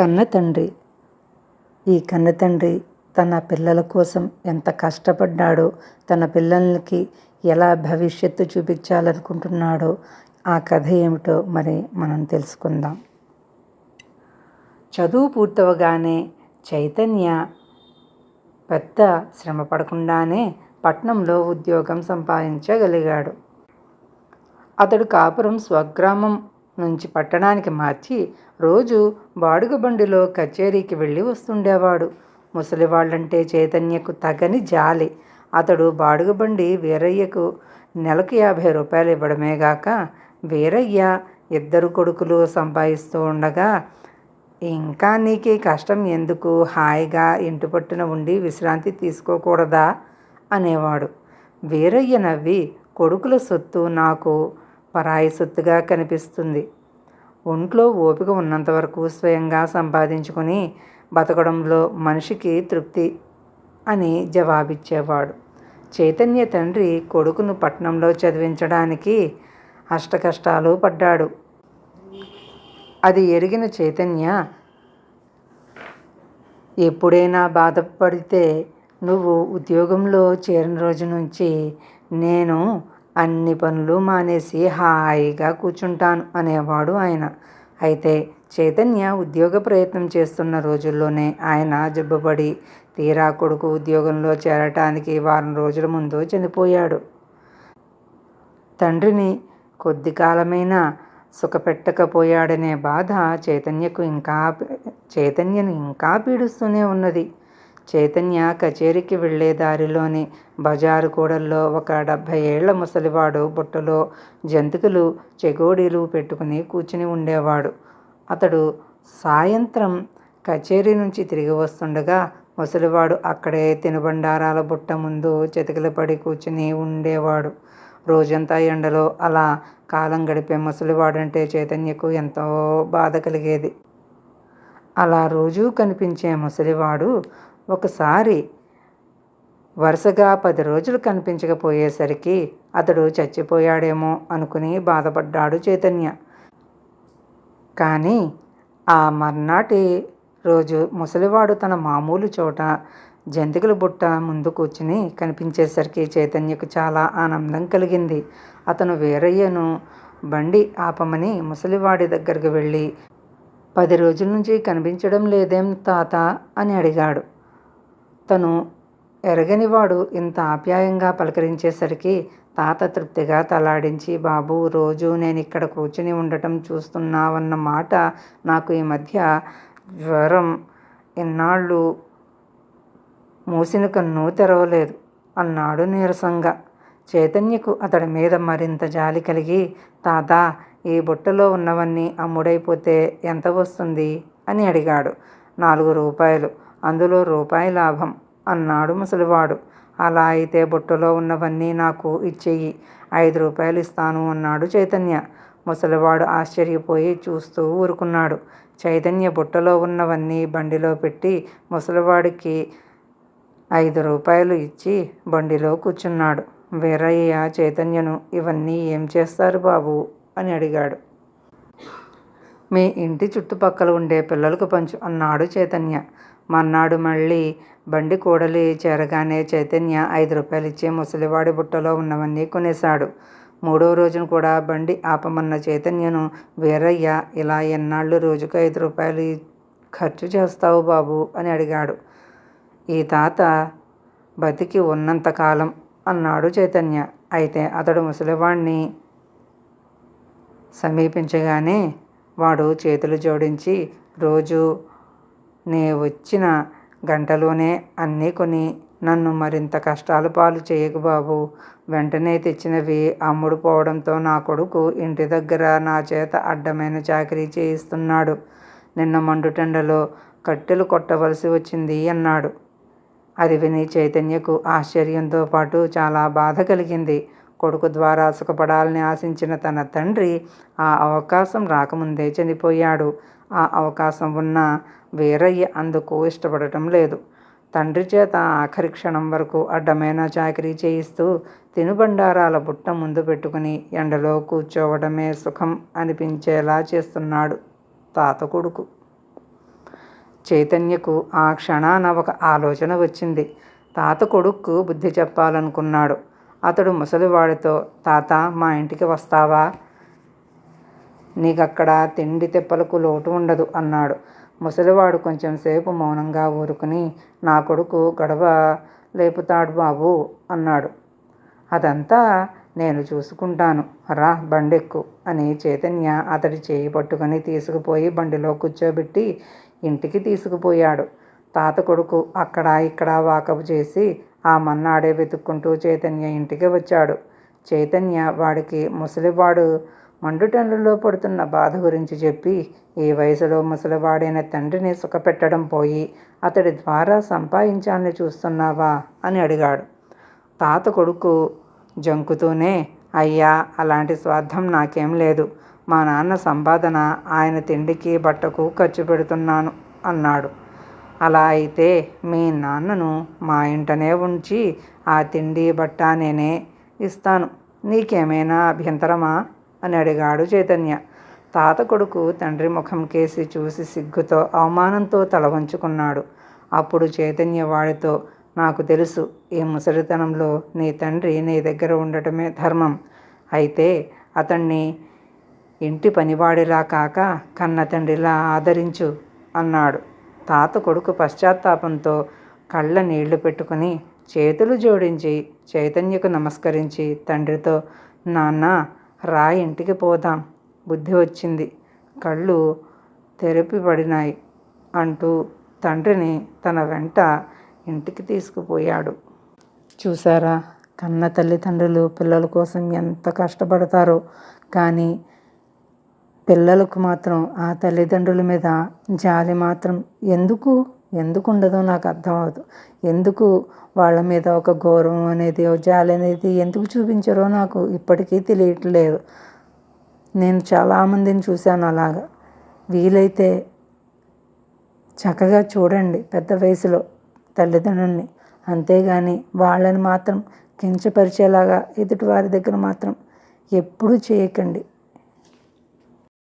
కన్న తండ్రి ఈ కన్న తండ్రి తన పిల్లల కోసం ఎంత కష్టపడ్డాడో తన పిల్లలకి ఎలా భవిష్యత్తు చూపించాలనుకుంటున్నాడో ఆ కథ ఏమిటో మరి మనం తెలుసుకుందాం. చదువు పూర్తవగానే చైతన్య పెద్ద శ్రమ పడకుండానే పట్నంలో ఉద్యోగం సంపాదించగలిగాడు. అతడు కాపురం స్వగ్రామం నుంచి పట్టణానికి మార్చి రోజు బాడుగ బండిలో కచేరీకి వెళ్ళి వస్తుండేవాడు. ముసలివాళ్ళంటే చైతన్యకు తగని జాలి. అతడు బాడుగ బండి వీరయ్యకు నెలకు యాభై రూపాయలు ఇవ్వడమే గాక వీరయ్య ఇద్దరు కొడుకులు సంపాదిస్తూ ఉండగా ఇంకా నీకు కష్టం ఎందుకు? హాయిగా ఇంటి పట్టున ఉండి విశ్రాంతి తీసుకోకూడదా? అనేవాడు. వీరయ్య నవ్వి కొడుకుల సొత్తు నాకు పరాయి సొత్తుగా కనిపిస్తుంది. ఒంట్లో ఓపిక ఉన్నంత వరకు స్వయంగా సంపాదించుకొని బతకడంలో మనిషికి తృప్తి అని జవాబిచ్చేవాడు. చైతన్య తండ్రి కొడుకును పట్నంలో చదివించడానికి అష్టకష్టాలు పడ్డాడు. అది ఎరిగిన చైతన్య ఎప్పుడైనా బాధపడితే నువ్వు ఉద్యోగంలో చేరిన రోజు నుంచి నేను అన్ని పనులు మానేసి హాయిగా కూర్చుంటాను అనేవాడు ఆయన. అయితే చైతన్య ఉద్యోగ ప్రయత్నం చేస్తున్న రోజుల్లోనే ఆయన జబ్బుపడి తీరా కొడుకు ఉద్యోగంలో చేరటానికి వారం రోజుల ముందు చనిపోయాడు. తండ్రిని కొద్ది కాలమైనా సుఖపెట్టకపోయాడనే బాధ చైతన్యకు ఇంకా చైతన్యను ఇంకా పీడిస్తూనే ఉన్నది. చైతన్య కచేరీకి వెళ్ళే దారిలోని బజారు కూడల్లో ఒక డెబ్భై ఏళ్ళ ముసలివాడు బుట్టలో జంతికలు చెగోడీలు పెట్టుకుని కూర్చుని ఉండేవాడు. అతడు సాయంత్రం కచేరీ నుంచి తిరిగి వస్తుండగా ముసలివాడు అక్కడే తినుబండారాల బుట్ట ముందు పడి కూర్చుని ఉండేవాడు. రోజంతా ఎండలో అలా కాలం గడిపే ముసలివాడంటే చైతన్యకు ఎంతో బాధ కలిగేది. అలా రోజూ కనిపించే ముసలివాడు ఒకసారి వరుసగా పది రోజులు కనిపించకపోయేసరికి అతడు చచ్చిపోయాడేమో అనుకుని బాధపడ్డాడు చైతన్య. కానీ ఆ మర్నాటి రోజు ముసలివాడు తన మామూలు చోట జంతికల బుట్ట ముందు కూర్చుని కనిపించేసరికి చైతన్యకు చాలా ఆనందం కలిగింది. అతను వీరయ్యను బండి ఆపమని ముసలివాడి దగ్గరికి వెళ్ళి పది రోజుల నుంచి కనిపించడం లేదేం తాత? అని అడిగాడు. తను ఎరగనివాడు ఇంత ఆప్యాయంగా పలకరించేసరికి తాత తృప్తిగా తలాడించి బాబు రోజు నేను ఇక్కడ కూర్చుని ఉండటం చూస్తున్నావన్న మాట నాకు ఈ మధ్య జ్వరం ఇన్నాళ్ళు మూసిన కన్ను తెరవలేదు అన్నాడు నీరసంగా. చైతన్యకు అతడి మీద మరింత జాలి కలిగి తాత ఈ బుట్టలో ఉన్నవన్నీ అమ్ముడైపోతే ఎంత వస్తుంది? అని అడిగాడు. నాలుగు రూపాయలు. అందులో రూపాయి లాభం అన్నాడు ముసలివాడు. అలా అయితే బుట్టలో ఉన్నవన్నీ నాకు ఇచ్చేయి ఐదు రూపాయలు ఇస్తాను అన్నాడు చైతన్య. ముసలివాడు ఆశ్చర్యపోయి చూస్తూ ఊరుకున్నాడు. చైతన్య బుట్టలో ఉన్నవన్నీ బండిలో పెట్టి ముసలివాడికి ఐదు రూపాయలు ఇచ్చి బండిలో కూర్చున్నాడు. వీరయ్య చైతన్యను ఇవన్నీ ఏం చేస్తారు బాబు? అని అడిగాడు. మీ ఇంటి చుట్టుపక్కల ఉండే పిల్లలకు పంచు అన్నాడు చైతన్య. మర్నాడు మళ్ళీ బండి కూడలి చేరగానే చైతన్య ఐదు రూపాయలు ఇచ్చి ముసలివాడి బుట్టలో ఉన్నవన్నీ కొనేశాడు. మూడో రోజున కూడా బండి ఆపమన్న చైతన్యను వీరయ్య ఇలా ఎన్నాళ్ళు రోజుకు ఐదు రూపాయలు ఖర్చు చేస్తావు బాబు అని అడిగాడు. ఈ తాత బతికి ఉన్నంతకాలం అన్నాడు చైతన్య. అయితే అతడు ముసలివాణ్ణి సమీపించగానే వాడు చేతులు జోడించి రోజు నే వచ్చిన గంటలోనే అన్నీ కొని నన్ను మరింత కష్టాలు పాలు చేయకు బాబు. వెంటనే తెచ్చినవి అమ్ముడు పోవడంతో నా కొడుకు ఇంటి దగ్గర నా చేత అడ్డమైన చాకరీ చేయిస్తున్నాడు. నిన్న మండుటెండలో కట్టెలు కొట్టవలసి వచ్చింది అన్నాడు. అది విని చైతన్యకు ఆశ్చర్యంతో పాటు చాలా బాధ కలిగింది. కొడుకు ద్వారా సుఖపడాలని ఆశించిన తన తండ్రి ఆ అవకాశం రాకముందే చనిపోయాడు. ఆ అవకాశం ఉన్న వీరయ్య అందుకు ఇష్టపడటం లేదు. తండ్రి చేత ఆఖరి క్షణం వరకు అడ్డమైన చాకరీ చేయిస్తూ తినుబండారాల బుట్ట ముందు పెట్టుకుని ఎండలో కూర్చోవడమే సుఖం అనిపించేలా చేస్తున్నాడు తాత కొడుకు. చైతన్యకు ఆ క్షణాన ఒక ఆలోచన వచ్చింది. తాత కొడుక్కు బుద్ధి చెప్పాలనుకున్నాడు. అతడు ముసలివాడితో తాత మా ఇంటికి వస్తావా? నీకక్కడ తిండి తిప్పలకు లోటు ఉండదు అన్నాడు. ముసలివాడు కొంచెం సేపు మౌనంగా ఊరుకుని నా కొడుకు గడవ లేపుతాడు బాబు అన్నాడు. అదంతా నేను చూసుకుంటాను. రా బండెక్కు అని చైతన్య అతడి చేయి పట్టుకొని తీసుకుపోయి బండిలో కూర్చోబెట్టి ఇంటికి తీసుకుపోయాడు. తాత కొడుకు అక్కడ ఇక్కడ వాకపు చేసి ఆ మన్నాడే వెతుక్కుంటూ చైతన్య ఇంటికి వచ్చాడు. చైతన్య వాడికి ముసలివాడు మండుటెండ్లలో పడుతున్న బాధ గురించి చెప్పి ఈ వయసులో ముసలివాడైన తండ్రిని సుఖపెట్టడం పోయి అతడి ద్వారా సంపాదించాలని చూస్తున్నావా? అని అడిగాడు. తాత కొడుకు జంకుతూనే అయ్యా అలాంటి స్వార్థం నాకేం లేదు. మా నాన్న సంపాదన ఆయన తిండికి బట్టకు ఖర్చు పెడుతున్నాను అన్నాడు. అలా అయితే మీ నాన్నను మా ఇంటనే ఉంచి ఆ తిండి బట్ట నేనే ఇస్తాను. నీకేమైనా అభ్యంతరమా? అని అడిగాడు చైతన్య. తాత కొడుకు తండ్రి ముఖం కేసి చూసి సిగ్గుతో అవమానంతో తల వంచుకున్నాడు. అప్పుడు చైతన్య వాడితో నాకు తెలుసు ఈ ముసలితనంలో నీ తండ్రి నీ దగ్గర ఉండటమే ధర్మం. అయితే అతన్ని ఇంటి పనివాడిలా కాక కన్న తండ్రిలా ఆదరించు అన్నాడు. తాత కొడుకు పశ్చాత్తాపంతో కళ్ళ నీళ్ళు పెట్టుకుని చేతులు జోడించి చైతన్యకు నమస్కరించి తండ్రితో నాన్న రా ఇంటికి పోదాం. బుద్ధి వచ్చింది. కళ్ళు తెరపి పడినాయి అంటూ తండ్రిని తన వెంట ఇంటికి తీసుకుపోయాడు. చూసారా? కన్న తల్లిదండ్రులు పిల్లల కోసం ఎంత కష్టపడతారో. కానీ పిల్లలకు మాత్రం ఆ తల్లిదండ్రుల మీద జాలి మాత్రం ఎందుకు? ఎందుకు ఉండదో నాకు అర్థం అవ్వదు ఎందుకు వాళ్ళ మీద ఒక గౌరవం అనేది ఒక జాలి అనేది ఎందుకు చూపించారో నాకు ఇప్పటికీ తెలియట్లేదు. నేను చాలామందిని చూశాను అలాగా. వీలైతే చక్కగా చూడండి పెద్ద వయసులో తల్లిదండ్రుల్ని. అంతేగాని వాళ్ళని మాత్రం కించపరిచేలాగా ఎదుటి వారి దగ్గర మాత్రం ఎప్పుడూ చేయకండి.